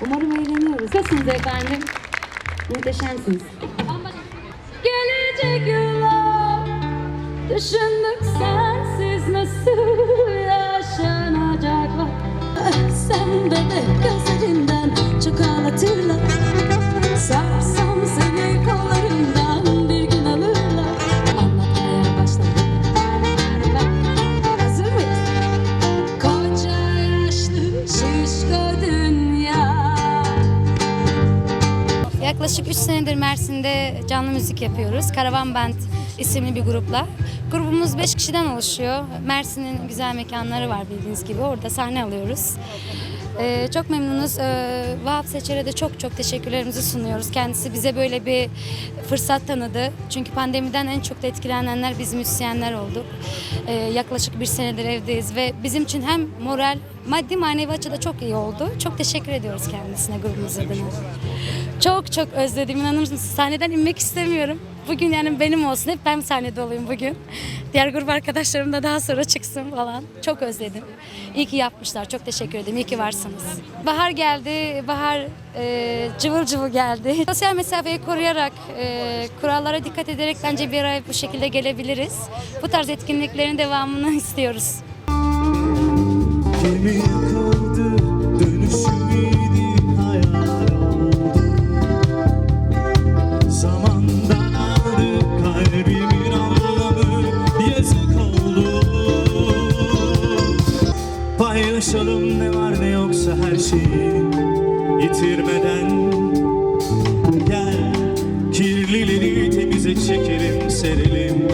Umarım eğleniyoruz. Nasılsınız efendim? Muhteşemsiniz. Gelecek yıllar Düşündük sensiz nasıl yaşanacaklar. Ah, sen beni gözle Mersin'de canlı müzik yapıyoruz. Karavan Band isimli bir grupla. Grubumuz 5 kişiden oluşuyor. Mersin'in güzel mekanları var bildiğiniz gibi. Orada sahne alıyoruz. Ee, çok memnunuz. Ee, Vahap Seçer'e de çok çok teşekkürlerimizi sunuyoruz. Kendisi bize böyle bir fırsat tanıdı. Çünkü pandemiden en çok da etkilenenler biz müzisyenler olduk. Ee, yaklaşık bir senedir evdeyiz ve bizim için hem moral, maddi manevi açıda çok iyi oldu. Çok teşekkür ediyoruz kendisine grubumuz adına. Çok çok özledim inanır mısınız? Sahneden inmek istemiyorum. Bugün yani benim olsun. Hep ben sahnede olayım bugün. Diğer grup arkadaşlarım da daha sonra çıksın falan. Çok özledim. İyi ki yapmışlar. Çok teşekkür ederim. İyi ki varsınız. Bahar geldi. Bahar e, cıvıl cıvıl geldi. Sosyal mesafeyi koruyarak, e, kurallara dikkat ederek bence bir ay bu şekilde gelebiliriz. Bu tarz etkinliklerin devamını istiyoruz. Gemi yakıldı, dönüşümüydü hayal oldu. Zamandan aldı kalbimin anlamı, yazık oldu. Paylaşalım ne var ne yoksa her şeyi yitirmeden. Gel kirlileri temize çekelim, serelim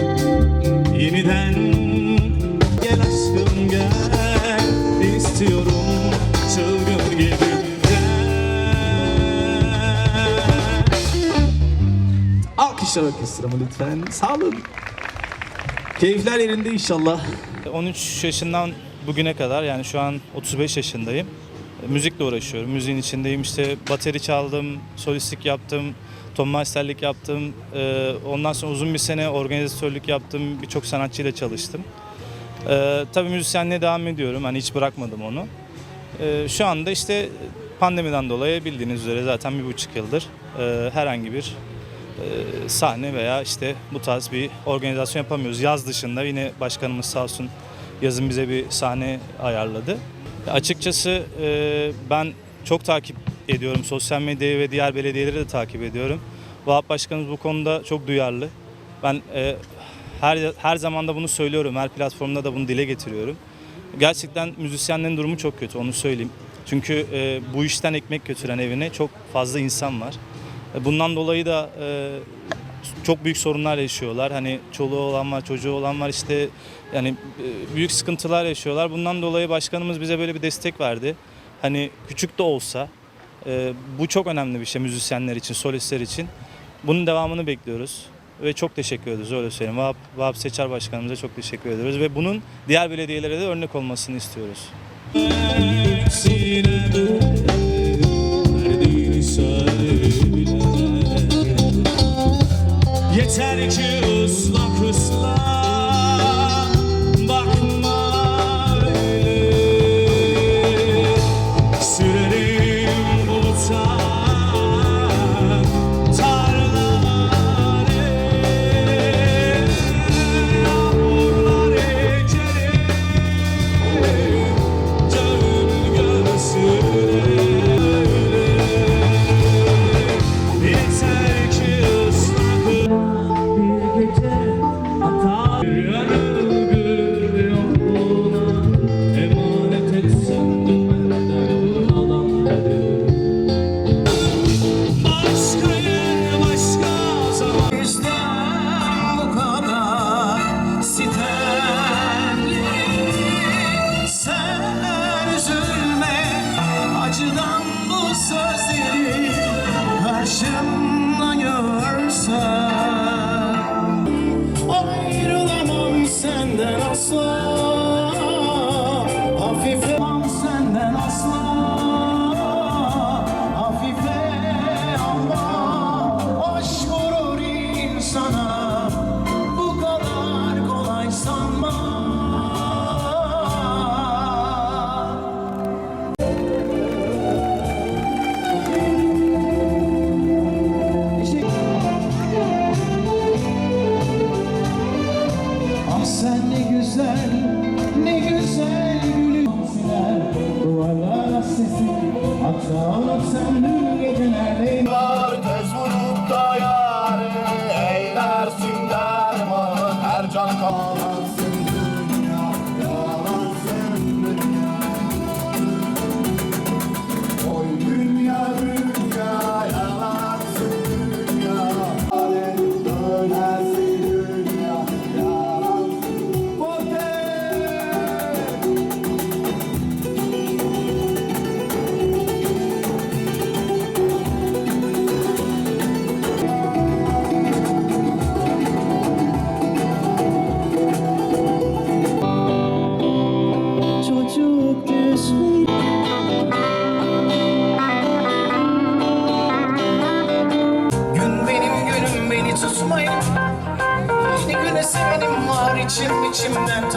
yeniden. Alkışlar orkestramı lütfen. Sağ olun. Keyifler yerinde inşallah. 13 yaşından bugüne kadar yani şu an 35 yaşındayım. Müzikle uğraşıyorum. Müziğin içindeyim. İşte bateri çaldım, solistlik yaptım, ton masterlik yaptım. E, Ondan sonra uzun bir sene organizatörlük yaptım. Birçok sanatçıyla çalıştım. E, Tabii müzisyenliğe devam ediyorum. Hani hiç bırakmadım onu. E, Şu anda işte pandemiden dolayı bildiğiniz üzere zaten bir buçuk yıldır e, herhangi bir e, sahne veya işte bu tarz bir organizasyon yapamıyoruz. Yaz dışında yine başkanımız sağ olsun yazın bize bir sahne ayarladı. Açıkçası e, ben çok takip ediyorum. Sosyal medyayı ve diğer belediyeleri de takip ediyorum. Vahap Başkanımız bu konuda çok duyarlı. Ben e, her her zaman da bunu söylüyorum. Her platformda da bunu dile getiriyorum. Gerçekten müzisyenlerin durumu çok kötü onu söyleyeyim. Çünkü e, bu işten ekmek götüren evine çok fazla insan var. E, Bundan dolayı da e, çok büyük sorunlar yaşıyorlar. Hani çoluğu olan var, çocuğu olan var işte yani e, büyük sıkıntılar yaşıyorlar. Bundan dolayı başkanımız bize böyle bir destek verdi. Hani küçük de olsa e, bu çok önemli bir şey müzisyenler için, solistler için. Bunun devamını bekliyoruz ve çok teşekkür ediyoruz öyle söyleyeyim. Vahap, Vahap Seçer Başkanımıza çok teşekkür ediyoruz ve bunun diğer belediyelere de örnek olmasını istiyoruz.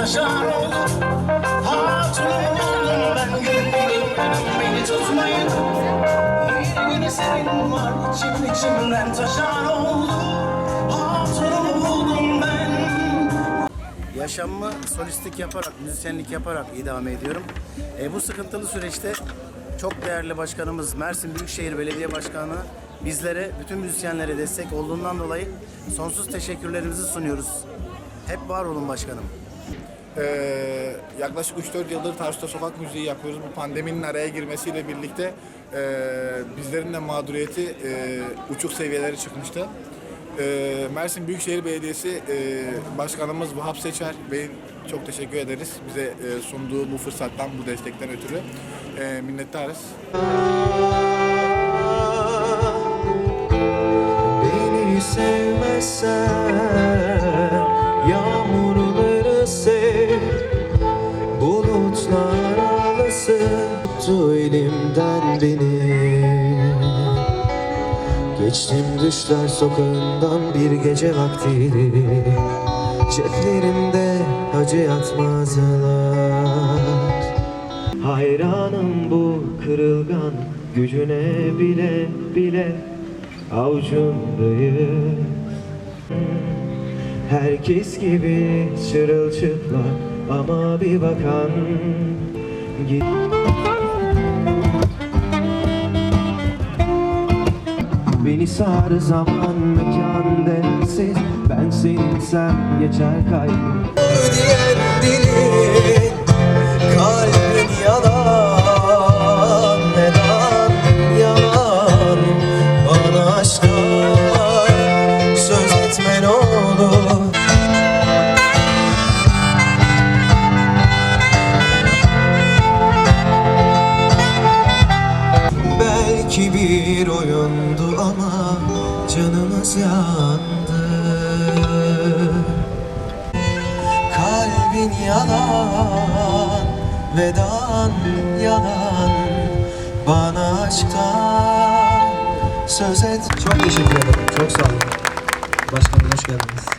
İçimden taşar oldu Hatunum oldum ben gün günüm beni tutmayın Bir güne sevenim var içim içimden taşar oldum Yaşamımı solistlik yaparak, müzisyenlik yaparak idame ediyorum. E, bu sıkıntılı süreçte çok değerli başkanımız Mersin Büyükşehir Belediye Başkanı bizlere, bütün müzisyenlere destek olduğundan dolayı sonsuz teşekkürlerimizi sunuyoruz. Hep var olun başkanım. Ee, yaklaşık 3-4 yıldır Tarsus'ta sokak müziği yapıyoruz. Bu pandeminin araya girmesiyle birlikte e, bizlerin de mağduriyeti e, uçuk seviyelere çıkmıştı. E, Mersin Büyükşehir Belediyesi e, Başkanımız Vahap Seçer Bey'in çok teşekkür ederiz. Bize e, sunduğu bu fırsattan, bu destekten ötürü e, minnettarız. Beni sevmezsen Geçtim düşler sokağından bir gece vaktiydi Ceplerimde acı yatmazlar Hayranım bu kırılgan gücüne bile bile avucundayım Herkes gibi çırılçıplak ama bir bakan git Beni sar zaman mekan densiz Ben senin sen geçer kaybım Diyen dilin vedan yalan. Bana aşktan söz et. Çok teşekkür ederim, çok sağ olun. Başkanım hoş geldiniz